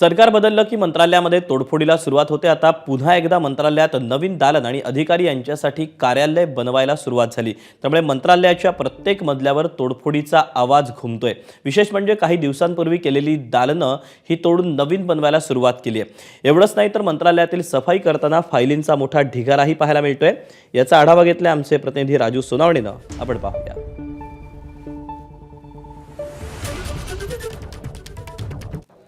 सरकार बदललं की मंत्रालयामध्ये तोडफोडीला सुरुवात होते. आता पुन्हा एकदा मंत्रालयात नवीन दालन आणि अधिकारी यांच्यासाठी कार्यालय बनवायला सुरुवात झाली. त्यामुळे मंत्रालयाच्या प्रत्येक मजल्यावर तोडफोडीचा आवाज घुमतोय. विशेष म्हणजे काही दिवसांपूर्वी केलेली दालनं ही तोडून नवीन बनवायला सुरुवात केली आहे. एवढंच नाही तर मंत्रालयातील सफाई करताना फायलींचा मोठा ढिगाराही पाहायला मिळतोय. याचा आढावा घेतलाय आमचे प्रतिनिधी राजू सोनावणेनं. आपण पाहूया.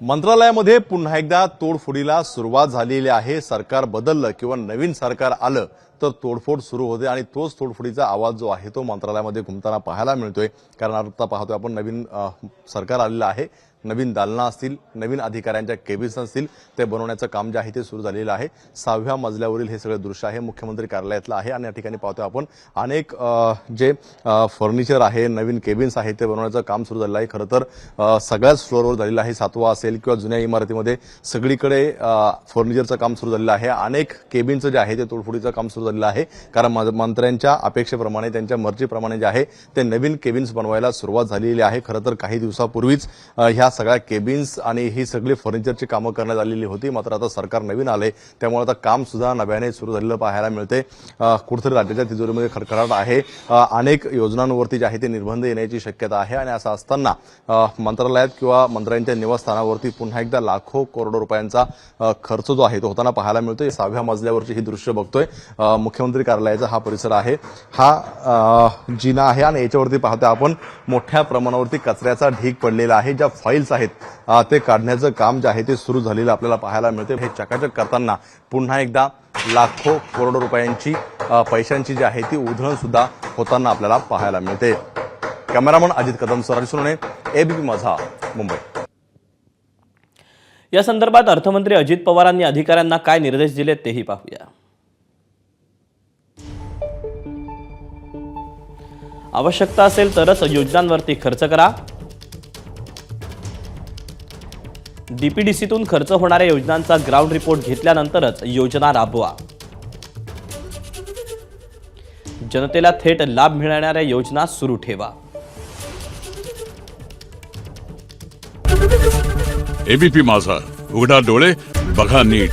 मंत्रालयामध्ये पुन्हा एकदा तोडफोडीला सुरुवात झालेली आहे. सरकार बदललं किंवा नवीन सरकार आलं तर तोडफोड सुरू होते आणि तोच तोडफोडीचा आवाज जो आहे तो मंत्रालयामध्ये घुमताना पाहायला मिळतोय. कारण आता पाहतोय आपण नवीन सरकार आलेलं आहे. नवीन दालना असतील नवीन अधिकाऱ्यांच्या केबिन्स असतील ते बनवण्याचं काम जे आहे ते सुरू झालेलं आहे. सहाव्या मजल्यावरील हे सगळं दृश्य आहे मुख्यमंत्री कार्यालयातलं आहे आणि या ठिकाणी पाहतोय आपण अनेक जे फर्निचर आहे नवीन केबिन्स आहे ते बनवण्याचं काम सुरू झालेलं आहे. खरं तर सगळ्याच फ्लोअरवर झालेलं आहे सातवा असेल किंवा जुन्या इमारतीमध्ये सगळीकडे फर्निचरचं काम सुरू झालेलं आहे. अनेक केबिनचं जे आहे ते तोडफोडीचं काम सुरू झालेलं आहे. कारण मंत्र्यांच्या अपेक्षेप्रमाणे त्यांच्या मर्जीप्रमाणे जे आहे ते नवीन केबिन्स बनवायला सुरुवात झालेली आहे. खरं तर काही दिवसापूर्वीच ह्या सगळ्या केबिन्स आणि ही सगळी फर्निचरची कामं करण्यात आलेली होती. मात्र आता सरकार नवीन आले त्यामुळे आता काम सुद्धा नव्याने सुरू झालेलं पाहायला मिळते कुठेतरी राज्याच्या तिजोरीमध्ये खडखडाट आहे. अनेक योजनांवरती जे आहे ते निर्बंध येण्याची शक्यता आहे. आणि असं असताना मंत्रालयात किंवा मंत्र्यांच्या निवासस्थानावरती पुन्हा एकदा लाखो करोडो रुपयांचा खर्च जो आहे तो होताना पाहायला मिळतोय. सहाव्या मजल्यावरची ही दृश्य बघतोय. मुख्यमंत्री कार्यालयाचा हा परिसर आहे. हा जिना आहे. आणि याच्यावरती पाहतोय आपण मोठ्या प्रमाणावरती कचऱ्याचा ढीग पडलेला आहे. ज्या फाईल्स आहेत. ते काढण्याचं काम जे आहे ते सुरू झालेलं आपल्याला पाहायला मिळते. हे चकाचक करताना पुन्हा एकदा लाखो करोडो रुपयांची पैशांची जी आहे ती उधळण सुद्धा होताना आपल्याला पाहायला मिळते. कॅमेरामन अजित कदम सर सोने एबीपी माझा मुंबई. या संदर्भात अर्थमंत्री अजित पवारांनी अधिकाऱ्यांना काय निर्देश दिले तेही पाहूया. आवश्यकता असेल तरच योजनांवरती खर्च करा. डीपीडीसीतून खर्च होणाऱ्या योजनांचा ग्राउंड रिपोर्ट घेतल्यानंतरच योजना राबवा. जनतेला थेट लाभ मिळणाऱ्या योजना सुरू ठेवा. एबीपी माझा. उघडा डोळे बघा नीट.